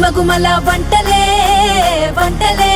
గుమగుమల వంటలే వంటలే.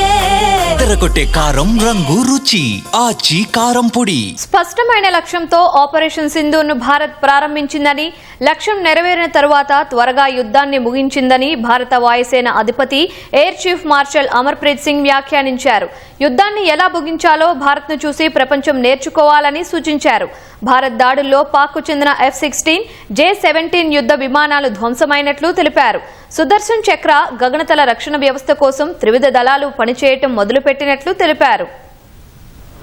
తెరకొట్టే కారం రంగు రుచి ఆచి కారం పొడి. స్పష్టమైన లక్ష్యంతో ఆపరేషన్ సింధూర్ను భారత్ ప్రారంభించిందని లక్ష్యం నెరవేరిన తరువాత త్వరగా యుద్ధాన్ని ముగించిందని భారత వాయుసేన అధిపతి air chief marshal Amarpreet Singh వ్యాఖ్యానించారు. యుద్ధాన్ని ఎలా ముగించాలో భారత్ను చూసి ప్రపంచం నేర్చుకోవాలని సూచించారు. భారత్ దాడుల్లో పాక్కు చెందిన ఎఫ్ సిక్స్టీన్ జే సెవెంటీన్ యుద్ధ విమానాలు ధ్వంసమైనట్లు తెలిపారు. సుదర్శన్ చక్ర గగనతల రక్షణ వ్యవస్థ కోసం త్రివిధ దళాలు పనిచేయటం మొదలుపెట్టినట్లు తెలిపారు.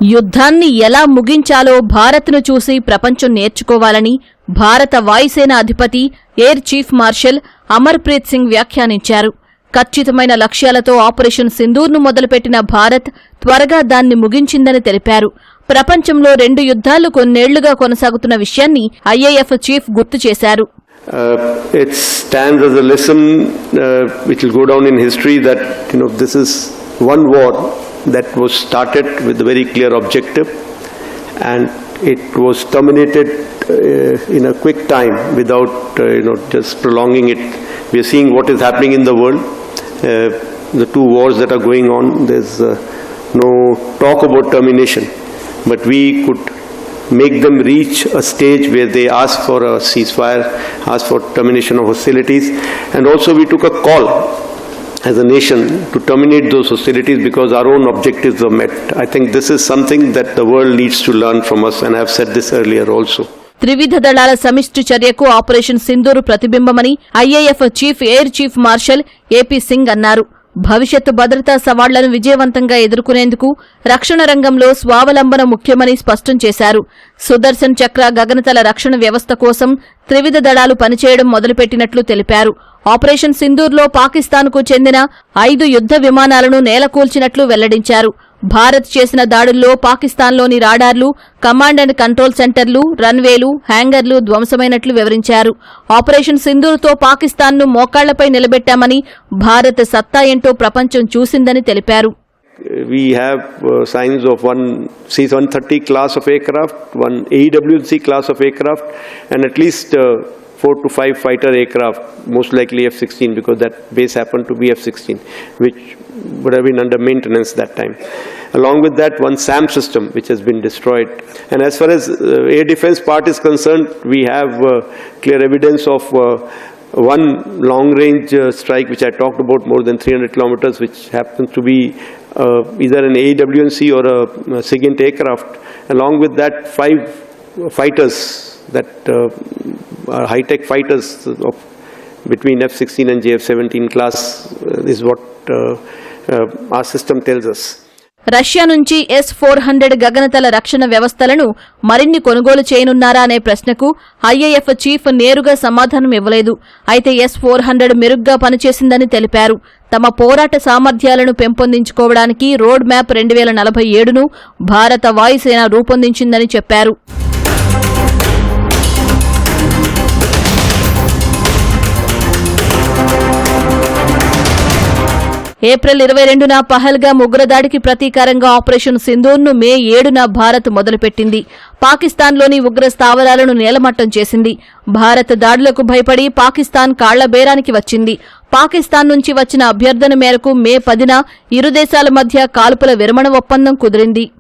యుద్ధాన్ని ఎలా ముగించాలో భారత్ను చూసి ప్రపంచం నేర్చుకోవాలని భారత వాయుసేన అధిపతి air chief marshal Amarpreet Singh వ్యాఖ్యానించారు. ఖచ్చితమైన లక్ష్యాలతో ఆపరేషన్ సింధూర్ను మొదలుపెట్టిన భారత్ త్వరగా దాన్ని ముగించిందని తెలిపారు. ప్రపంచంలో రెండు యుద్ధాలు కొన్నేళ్ళుగా కొనసాగుతున్న విషయాన్ని ఐఏఎఫ్ చీఫ్ గుర్తు చేశారు. Uh, it stands as a lesson uh, which will go down in history that you know this is one war that was started with a very clear objective and it was terminated uh, in a quick time without uh, you know just prolonging it. We are seeing what is happening in the world. Uh, the two wars that are going on there's uh, no talk about termination but we could make them reach a stage where they ask for a ceasefire, ask for termination of hostilities, and also we took a call as a nation to terminate those hostilities because our own objectives were met. I think this is something that the world needs to learn from us, and have said this earlier also. త్రివిధ దళాల సమిష్టి చర్యకు operation Sindoor ప్రతిబింబమని IAF chief air chief marshal AP Singh అన్నారు భవిష్యత్తు భద్రతా సవాళ్ళను విజయవంతంగా ఎదుర్కొనేందుకు రక్షణ రంగంలో స్వావలంబన ముఖ్యమని స్పష్టం చేశారు. సుదర్శన్ చక్ర గగనతల రక్షణ వ్యవస్థ కోసం త్రివిధ దళాలు పనిచేయడం మొదలుపెట్టినట్లు తెలిపారు. ఆపరేషన్ సింధూర్లో పాకిస్తాన్కు చెందిన ఐదు యుద్ధ విమానాలను నేలకూల్చినట్లు వెల్లడించారు. భారత్ చేసిన దాడుల్లో పాకిస్తాన్లోని రాడార్లు కమాండ్ అండ్ కంట్రోల్ సెంటర్లు రన్వేలు హ్యాంగర్లు ధ్వంసమైనట్లు వివరించారు. ఆపరేషన్ సింధూర్తో పాకిస్తాన్ను మోకాళ్ళపై నిలబెట్టామని భారత్ సత్తా ఏంటో ప్రపంచం చూసిందని తెలిపారు. We have uh, signs of one C-130 class of aircraft, one AWC class of aircraft, and at least uh, four to five fighter aircraft, most likely F-16 because that base happened to be F-16, which would have been under maintenance that time. Along with that, one SAM system which has been destroyed. And as far as uh, air defense part is concerned, we have uh, clear evidence of uh, one long-range uh, strike which I talked about, more than 300 kilometers, which happens to be uh, either an AWNC or a, a SIGINT aircraft. Along with that, five fighters that uh, high-tech fighters of between F-16 and JF-17 class uh, is what uh, uh, our system tells us. Russia నుంచి S four hundred గగనతల రక్షణ వ్యవస్థలను మరిన్ని కొనుగోలు చేయనున్నారా అనే ప్రశ్నకు IAF chief నేరుగా సమాధానం ఇవ్వలేదు. అయితే ఎస్ ఫోర్ హండ్రెడ్ మెరుగ్గా పనిచేసిందని తెలిపారు. తమ పోరాట సామర్థ్యాలను పెంపొందించుకోవడానికి రోడ్ మ్యాప్ రెండు వేల నలభై ఏడును భారత వాయుసేన రూపొందించిందని చెప్పారు. ఏప్రిల్ ఇరవై రెండున పహల్గా ఉగ్రదాడికి ప్రతీకారంగా ఆపరేషన్ సింధూర్ను మే ఏడున భారత్ మొదలుపెట్టింది. పాకిస్తాన్లోని ఉగ్ర స్థావరాలను నేలమట్టం చేసింది. భారత్ దాడులకు భయపడి పాకిస్తాన్ కాళ్ళబేరానికి వచ్చింది. పాకిస్తాన్ నుంచి వచ్చిన అభ్యర్థన మేరకు మే పదిన ఇరు దేశాల మధ్య కాల్పుల విరమణ ఒప్పందం కుదిరింది.